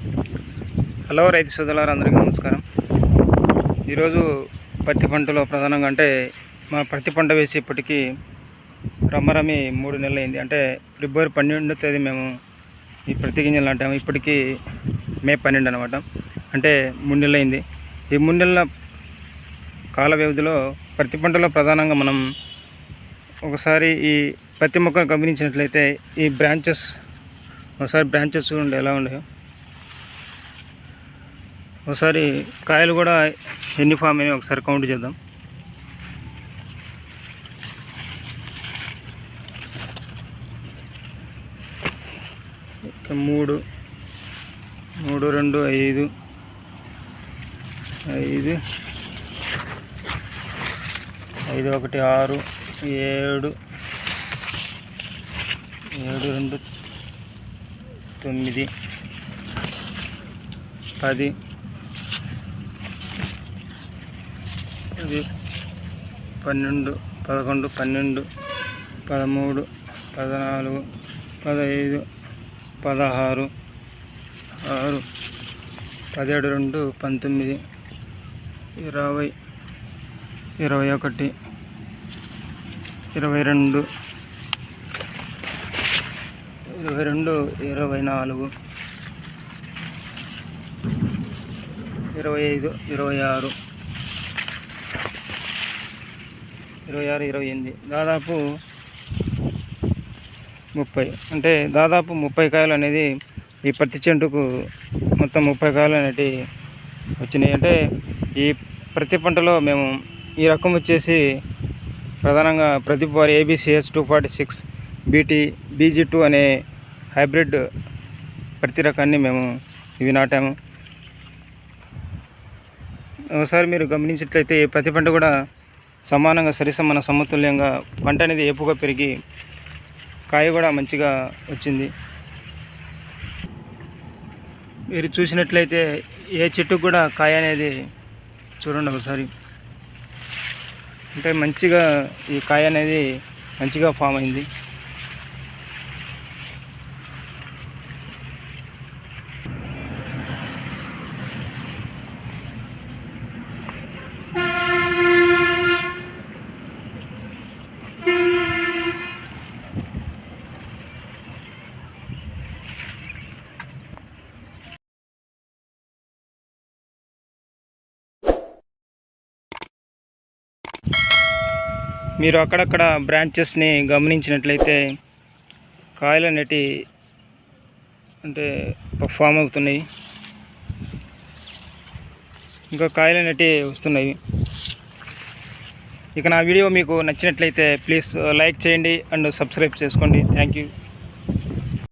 Hello రైతు సోదరులారు అందరికీ నమస్కారం. ఈరోజు పత్తి పంటలో ప్రధానంగా అంటే మా పత్తి పంట వేసి ఇప్పటికీ రమ్మరమి మూడు నెలలు అయింది అంటే ఫిబ్రవరి పన్నెండో తేదీ మేము ఈ ప్రతి గింజలు నాటాము. ఇప్పటికీ మే పన్నెండు అనమాట అంటే మూడు నెలలు అయింది ఈ మూడు నెలల కాల వ్యవధిలో ప్రతి పంటలో ప్రధానంగా మనం ఒకసారి ఈ పత్తి మొక్కను గమనించినట్లయితే ఈ బ్రాంచెస్ ఒకసారి బ్రాంచెస్ ఉండే ఎలా ఉండేవి ఒకసారి కాయలు కూడా ఎన్ని ఫామ్ అయినాయి ఒకసారి కౌంట్ చేద్దాం. మూడు మూడు రెండు ఐదు ఐదు ఐదు ఒకటి ఆరు ఏడు ఏడు రెండు తొమ్మిది పది ఇది పన్నెండు పదకొండు పన్నెండు పదమూడు పద్నాలుగు పదహైదు పదహారు ఆరు పదిహేడు రెండు పంతొమ్మిది ఇరవై ఇరవై ఒకటి ఇరవై రెండు ఇరవై రెండు ఇరవై నాలుగు ఇరవై ఐదు ఇరవై ఆరు ఇరవై ఆరు ఇరవై ఎనిమిది. దాదాపు ముప్పై. అంటే దాదాపు ముప్పై కాయలు అనేది ఈ పత్తి చెంటుకు మొత్తం ముప్పై కాయలు అనేటి వచ్చినాయి. అంటే ఈ ప్రతి పంటలో మేము ఈ రకం వచ్చేసి ప్రధానంగా ప్రదీప్ వారి ABCH two forty six BT BG two అనే హైబ్రిడ్ ప్రతి రకాన్ని మేము ఇవి నాటాము. ఒకసారి మీరు గమనించినట్లయితే ఈ ప్రతి పంట కూడా సమానంగా సరిసమాన సమతుల్యంగా పంట అనేది ఏపుగా పెరిగి కాయ కూడా మంచిగా వచ్చింది. మీరు చూసినట్లయితే ఏ చెట్టుకు కూడా కాయ అనేది చూడండి ఒకసారి. అంటే మంచిగా ఈ కాయ అనేది మంచిగా ఫామ్ అయింది. మీరు అక్కడక్కడ బ్రాంచెస్ని గమనించినట్లయితే కాయలు అనేటి అంటే ఫామ్ అవుతున్నాయి. ఇంకా కాయలు అనేటివి వస్తున్నాయి. ఇక నా వీడియో మీకు నచ్చినట్లయితే ప్లీజ్ లైక్ చేయండి అండ్ సబ్స్క్రైబ్ చేసుకోండి. Thank you.